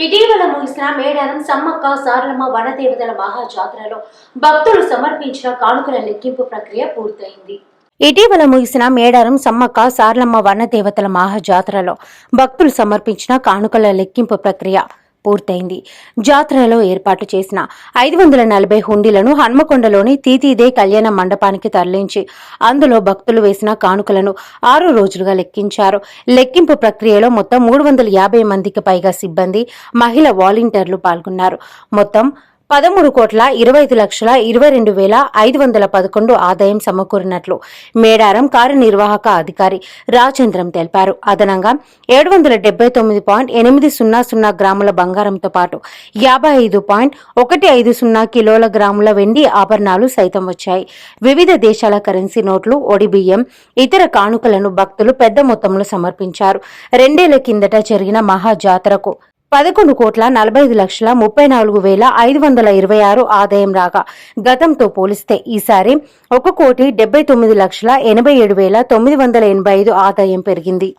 ఇటీవల ముగిసిన మేడారం సమ్మక్క సారలమ్మ వనదేవతల మహాజాతరలో భక్తులు సమర్పించిన కానుకల లెక్కింపు ప్రక్రియ పూర్తయింది. ఇటీవల ముగిసిన మేడారం సమ్మక్క సారలమ్మ వనదేవతల మహాజాతరలో భక్తులు సమర్పించిన కానుకల లెక్కింపు ప్రక్రియ పూర్తయింది. జాతరలో ఏర్పాటు చేసిన ఐదు వందల నలభై హుండీలను హన్మకొండలోని తీతీదే కళ్యాణ మండపానికి తరలించి అందులో భక్తులు వేసిన కానుకలను ఆరు రోజులుగా లెక్కించారు. లెక్కింపు ప్రక్రియలో మొత్తం మూడు వందల యాభై మందికి పైగా సిబ్బంది మహిళ వాలంటీర్లు పాల్గొన్నారు. మొత్తం పదమూడు కోట్ల ఇరవై ఐదు లక్షల ఇరవై రెండు వేల ఐదు వందల పదకొండు ఆదాయం సమకూరినట్లు మేడారం కార్యనిర్వాహక అధికారి రాజేంద్రం తెలిపారు. అదనంగా ఏడు వందల డెబ్బై తొమ్మిది పాయింట్ ఎనిమిది సున్నా సున్నా గ్రాముల బంగారంతో పాటు యాభై ఐదు పాయింట్ ఒకటి ఐదు సున్నా కిలోల గ్రాముల వెండి ఆభరణాలు సైతం వచ్చాయి. వివిధ దేశాల కరెన్సీ నోట్లు ఒడిబియ్యం ఇతర కానుకలను భక్తులు పెద్ద మొత్తంలో సమర్పించారు. రెండేళ్ళ కిందట జరిగిన మహా జాతరకు పదకొండు కోట్ల నలభై ఐదు లక్షల ముప్పై నాలుగు వేల ఐదు వందల ఇరవై ఆరు ఆదాయం రాగా గతంతో పోలిస్తే ఈసారి ఒక కోటి డెబ్బై తొమ్మిది లక్షల ఎనభై ఏడు వేల తొమ్మిది వందల ఎనభై ఐదు ఆదాయం పెరిగింది.